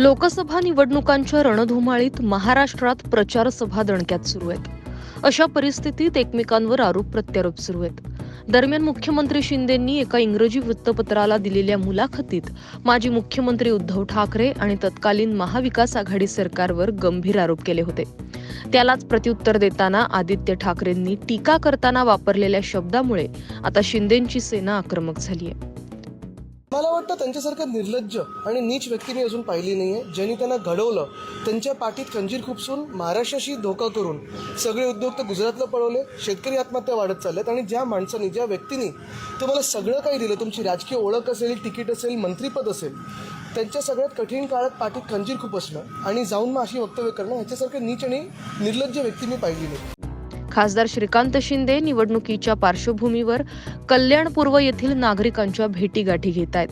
लोकसभा निवडणुकांच्या रणधुमाळीत महाराष्ट्रात प्रचार सभा दणक्यात सुरू आहेत. अशा परिस्थितीत एकमेकांवर आरोप प्रत्यारोप सुरू आहेत. दरम्यान मुख्यमंत्री शिंदेंनी एका इंग्रजी वृत्तपत्राला दिलेल्या मुलाखतीत माजी मुख्यमंत्री उद्धव ठाकरे आणि तत्कालीन महाविकास आघाडी सरकारवर गंभीर आरोप केले होते. त्यालाच प्रत्युत्तर देताना आदित्य ठाकरेंनी टीका करताना वापरलेल्या शब्दामुळे आता शिंदेंची सेना आक्रमक झाली आहे मला वाटतं त्यांच्यासारखं निर्लज्ज आणि नीच व्यक्ती मी अजून पाहिली नाही आहे ज्यांनी त्यांना घडवलं त्यांच्या पाठीत खंजीर खुपसून महाराष्ट्राशी धोका करून सगळे उद्योग तर गुजरातला पळवले शेतकरी आत्महत्या वाढत चालल्यात आणि ज्या माणसाने ज्या व्यक्तीने तुम्हाला सगळं काही दिलं तुमची राजकीय ओळख असेल तिकीट असेल मंत्रीपद असेल त्यांच्या सगळ्यात कठीण काळात पाठीत खंजीर खूप असणं आणि जाऊन मग अशी वक्तव्य करणं ह्याच्यासारखं नीच आणि निर्लज्ज व्यक्ती मी पाहिली नाही. खासदार श्रीकांत शिंदे निवडणुकीच्या पार्श्वभूमीवर कल्याणपूर्व येथील नागरिकांच्या भेटीगाठी घेत आहेत.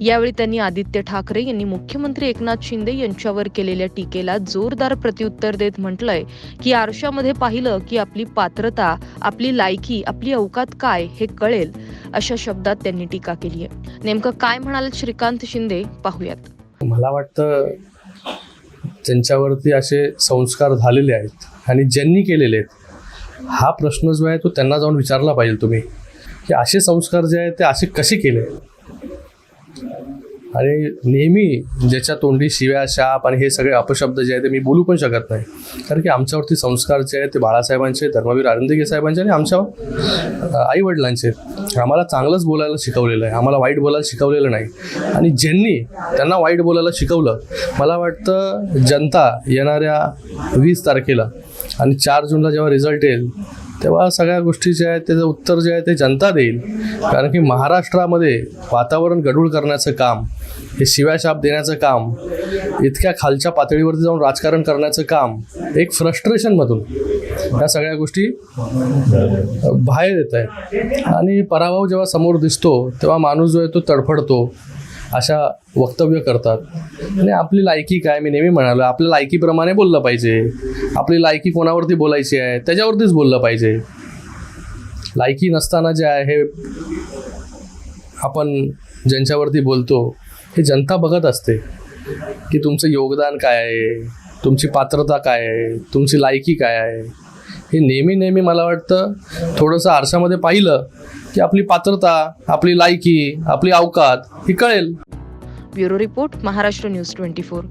यावेळी त्यांनी आदित्य ठाकरे यांनी मुख्यमंत्री एकनाथ शिंदे यांच्यावर केलेल्या टीकेला जोरदार प्रत्युत्तर देत म्हटलंय की आरशामध्ये पाहिलं की आपली पात्रता आपली लायकी आपली अवकात काय हे कळेल अशा शब्दात त्यांनी टीका केली आहे. नेमकं काय म्हणाले श्रीकांत शिंदे? पाहूयात. मला वाटतं त्यांच्यावरती असे संस्कार झालेले आहेत आणि ज्यांनी केलेले आहेत हा प्रश्न जो आहे तो त्यांना जाऊन विचारला पाहिजे तुम्ही. की असे संस्कार जे आहेत ते असे कसे केले? आणि नेहमी ज्याच्या तोंडी शिव्या शाप आणि हे सगळे अपशब्द जे आहेत ते मी बोलू पण शकत नाही. कारण की आमच्यावरती संस्कार जे आहेत ते बाळासाहेबांचे धर्मवीर आनंदगे साहेबांचे आणि आमच्या आईवडिलांचे. आम्हाला चांगलंच बोलायला शिकवलेलं आहे. आम्हाला वाईट बोलायला शिकवलेलं नाही. आणि ज्यांनी त्यांना वाईट बोलायला शिकवलं मला वाटतं जनता येणाऱ्या वीस तारखेला आणि चार जूनला जेव्हा रिझल्ट येईल तेव्हा सगळ्या गोष्टी ज्या आहेत त्याचं उत्तर जे आहे ते जनता देईल. कारण की महाराष्ट्रामध्ये वातावरण गडूळ करण्याचं काम हे शिव्याशाप देण्याचं काम इतक्या खालच्या पातळीवरती जाऊन राजकारण करण्याचं काम एक फ्रस्ट्रेशनमधून या सगळ्या गोष्टी बाहेर येत आहेत. आणि पराभव जेव्हा समोर दिसतो तेव्हा माणूस जो आहे तो तडफडतो. अशा वक्तव्य करतात. आणि आपली लायकी काय? मी नेहमी म्हणालो आपल्या लायकीप्रमाणे बोललं पाहिजे. आपली लायकी कोणावरती बोलायची आहे? त्याच्यावरतीच बोललं पाहिजे. लायकी नसताना जे आहे हे आपण ज्यांच्यावरती बोलतो हे जनता बघत असते. की तुमचं योगदान काय आहे? तुमची पात्रता काय आहे? तुमची लायकी काय आहे? हे नेहमी नेहमी मला वाटतं थोडंसं आरशामध्ये पाहिलं की आपली पात्रता आपली लायकी आपली अवकात ही कळेल. Bureau report Maharashtra news twenty four.